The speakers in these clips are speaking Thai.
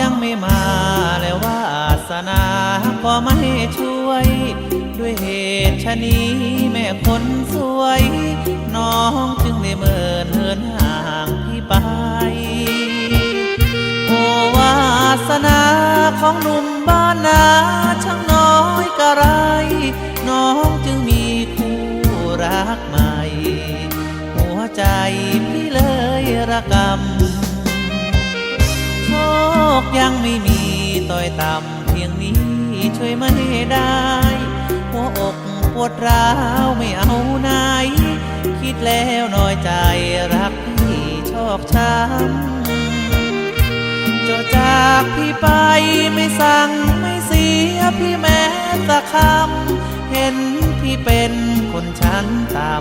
ยังไม่มาแล้ววาสนาก็ไม่ช่วย ด้วยเหตุชะนี้แม่คนสวย น้องจึงได้เมินเหินห่างพี่ไปโอวาสนาของหนุ่มบ้านนาช่างน้อยกระไร น้องจึงมีคู่รักใหม่ หัวใจพี่เลยระกำ คยังไม่มีต่อยต่ำเพียงนี้ช่วยไม่ได้ หัวอกปวดร้าวไม่เอาไหน คิดแล้วน้อยใจรักพี่ชอกช้ำจ้าจากพี่ไปไม่สั่งไม่เสียพี่แม้สักคำเห็นพี่เป็นคนชั้นต่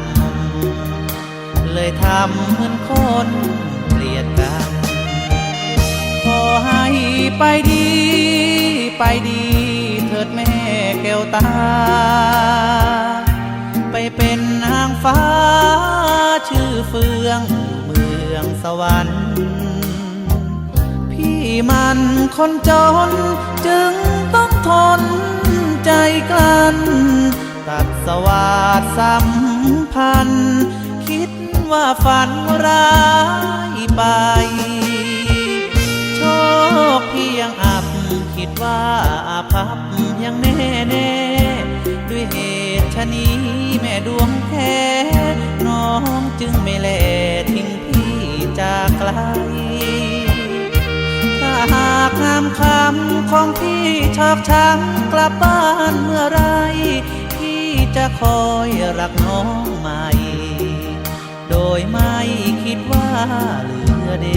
ำเลยทำเหมือนคนเกลียดกัน ให้ไปดี ไปดีเถิดแม่แก้วตา ไปเป็นนางฟ้า ชื่อเฟืองอยู่เมืองสวรรค์ พี่มันคนจน จึงต้องทนใจกลั้นตัดสวาสสัมพันธ์ คิดว่าฝันร้ายไป คิดว่าอาภัพยังแน่แน่ด้วยเหตุชะนี้แม่ดวงแค่น้องจึงไม่แลทิ้งพี่จากไกลถ้าหากงามคำของพี่ชอกช้ำกลับบ้านเมื่อไรพี่จะคอยรักน้องใหม่ โดยไม่คิดว่าเหลือเด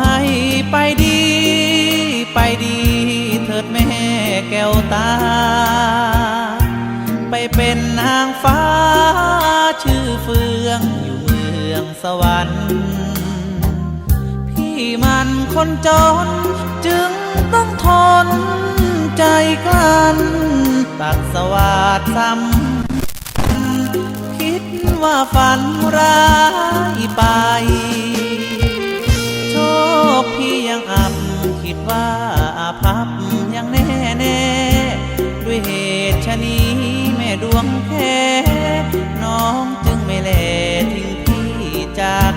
ให้ไปดี ไปดีเถิดแม่แก้วตา ไปเป็นนางฟ้า ชื่อเฟืองอยู่เมืองสวรรค์ พี่มันคนจน จึงต้องทนใจกลั้นตัดสวาดซ้ำคิดว่าฝันร้ายไป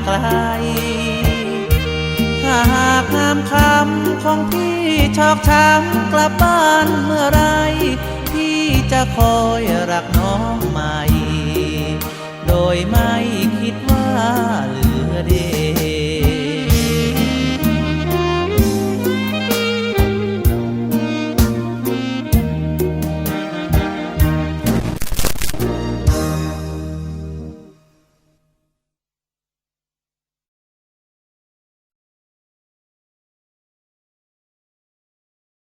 ไกล ถ้าหากนามคำของพี่ชอกช้ำกลับบ้านเมื่อไร พี่จะคอยรักน้องใหม่ โดยไม่คิดว่า